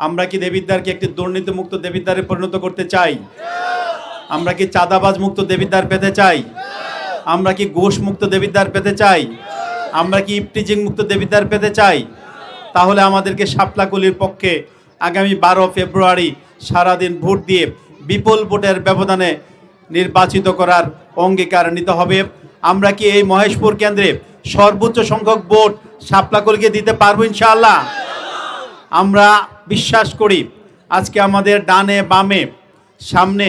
আমরা কি দেবিদ্বারকে একটি দুর্নীতিমুক্ত দেবিদ্বারে পরিণত করতে চাই? আমরা কি চাঁদাবাজ মুক্ত দেবিদ্বার পেতে চাই? আমরা কি ঘুষ মুক্ত দেবিদ্বার পেতে চাই? আমরা কি ইপটিজিং মুক্ত দেবিদ্বার পেতে চাই? তাহলে আমাদেরকে শাপলাকুলির পক্ষে আগামী বারো ফেব্রুয়ারি সারাদিন ভোট দিয়ে বিপুল ভোটের ব্যবধানে নির্বাচিত করার অঙ্গীকার নিতে হবে। আমরা কি এই মহেশপুর কেন্দ্রে সর্বোচ্চ সংখ্যক ভোট শাপলাকুলিকে দিতে পারব ইনশাআল্লাহ? আমরা বিশ্বাস করি, আজকে আমাদের ডানে বামে, সামনে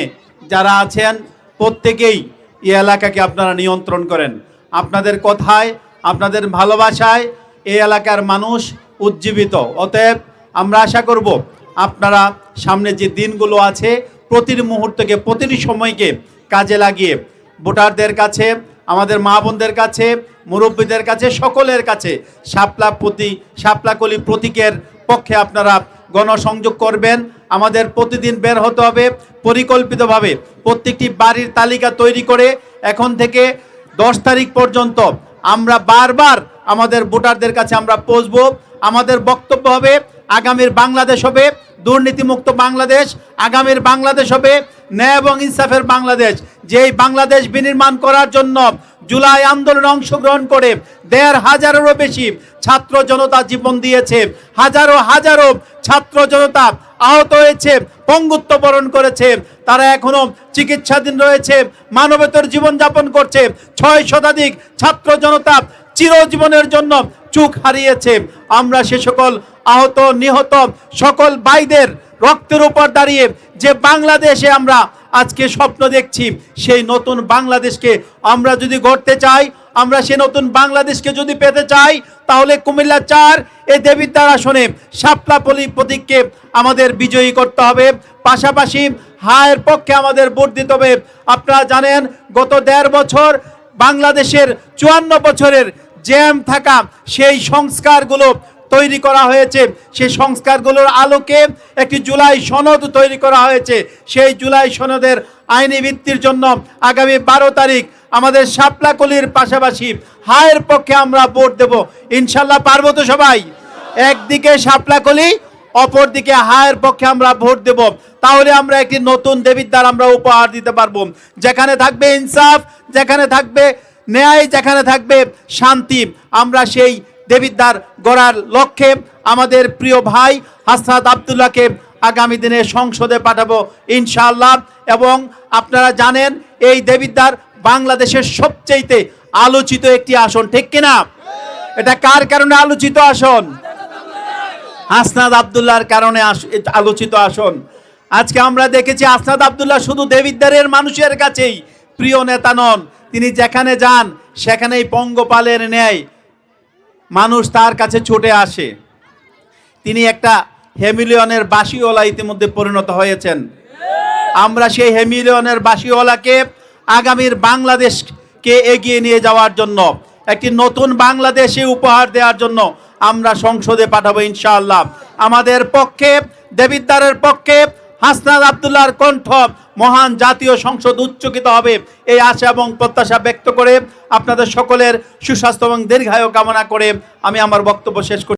যারা আছেন, প্রত্যেকেই এই এলাকাকে আপনারা নিয়ন্ত্রণ করেন। আপনাদের কথায়, আপনাদের ভালোবাসায় এই এলাকার মানুষ উজ্জীবিত। অতএব আমরা আশা করব, আপনারা সামনে যে দিনগুলো আছে, প্রতিটি মুহূর্তকে, প্রতিটি সময়কে কাজে লাগিয়ে ভোটারদের কাছে, আমাদের মা বোনদের কাছে, মুরব্বীদের কাছে, সকলের কাছে শাপলা প্রতি শাপলাকলি প্রতীকের পক্ষে আপনারা গণসংযোগ করবেন, আমাদের প্রতিদিন বের হতে হবে, পরিকল্পিতভাবে প্রত্যেকটি বাড়ির তালিকা তৈরি করে এখন থেকে দশ তারিখ পর্যন্ত আমরা বারবার আমাদের ভোটারদের কাছে আমরা পৌঁছব। আমাদের বক্তব্য হবে, আগামীর বাংলাদেশ হবে, দুর্নীতিমুক্ত বাংলাদেশ, আগামীর বাংলাদেশ হবে ন্যায় এবং ইনসাফের বাংলাদেশ, যেই বাংলাদেশ বিনির্মাণ করার জন্য জুলাই আন্দোলনে অংশগ্রহণ করে দেড় হাজারেরও বেশি ছাত্র জনতা জীবন দিয়েছে, হাজারো হাজারো ছাত্র জনতা আহত হয়েছে, পঙ্গুত্ব বরণ করেছে, তারা এখনও চিকিৎসাধীন রয়েছে, মানবেতর জীবনযাপন করছে, ছয় শতাধিক ছাত্র জনতা চিরজীবনের জন্য চোখ হারিয়েছে। আমরা সে সকল আহত, নিহত সকল ভাইদের রক্তের উপর দাঁড়িয়ে যে বাংলাদেশে আমরা আজকে স্বপ্ন দেখছি, সেই নতুন বাংলাদেশকে আমরা যদি গড়তে চাই, আমরা সে নতুন বাংলাদেশকে যদি পেতে চাই, তাহলে কুমিল্লা চার এই দেবিদ্বার আসনে শাপলাপলি প্রতীককে আমাদের বিজয়ী করতে হবে। পাশাপাশি হায়ের পক্ষে আমাদের ভোট দিতে হবে। আপনারা জানেন, গত দেড় বছর বাংলাদেশের চুয়ান্ন বছরের জ্যাম থাকা সেই সংস্কারগুলো তৈরি করা হয়েছে। সেই সংস্কারগুলোর আলোকে একটি জুলাই সনদ তৈরি করা হয়েছে। সেই জুলাই সনদের আইনি ভিত্তির জন্য আগামী বারো তারিখ আমাদের শাপলাকলির পাশাপাশি হায়ের পক্ষে আমরা ভোট দেব। ইনশাল্লাহ পারব তো সবাই। একদিকে শাপলাকলি, অপরদিকে হায়ের পক্ষে আমরা ভোট দেব। তাহলে আমরা একটি নতুন দেবিদ্বার আমরা উপহার দিতে পারব। যেখানে থাকবে ইনসাফ, যেখানে থাকবে ন্যায় যেখানে থাকবে শান্তি। আমরা সেই দেবিদ্বার গড়ার লক্ষ্যে আমাদের প্রিয় ভাই হাসনাত আবদুল্লাহকে আগামী দিনে সংসদে পাঠাবো ইনশাআল্লাহ। এবং আপনারা জানেন, এই দেবিদ্বার বাংলাদেশের সবচেয়েতে আলোচিত একটি আসন, ঠিক কিনা? এটা কার কারণে আলোচিত আসন? আসনাদ আবদুল্লাহর কারণে আলোচিত আসন। আজকে আমরা দেখেছি আসনাদ আবদুল্লাহ শুধু দেবিদ্বারের মানুষের কাছেই প্রিয় নেতা নন, তিনি যেখানে যান, সেখানেই পঙ্গপালের ন্যায় মানুষ তার কাছে ছুটে আসে। তিনি একটা হেমিলিয়নের বাসিওয়ালা ইতিমধ্যে পরিণত হয়েছেন। আমরা সেই হেমিলিয়নের বাসিওয়ালাকে আগামীর বাংলাদেশকে এগিয়ে নিয়ে যাওয়ার জন্য, একটি নতুন বাংলাদেশে উপহার দেওয়ার জন্য আমরা সংসদে পাঠাবো ইনশাআল্লাহ। আমাদের পক্ষে, দেবিদ্বারের পক্ষে হাসনাদ আবদুল্লাহর কণ্ঠ মহান জাতীয় সংসদ উচ্চকিত হবে। এই আশা এবং প্রত্যাশা ব্যক্ত করে আপনাদের সকলের সুস্বাস্থ্য এবং দীর্ঘায়ু কামনা করে আমি আমার বক্তব্য শেষ করি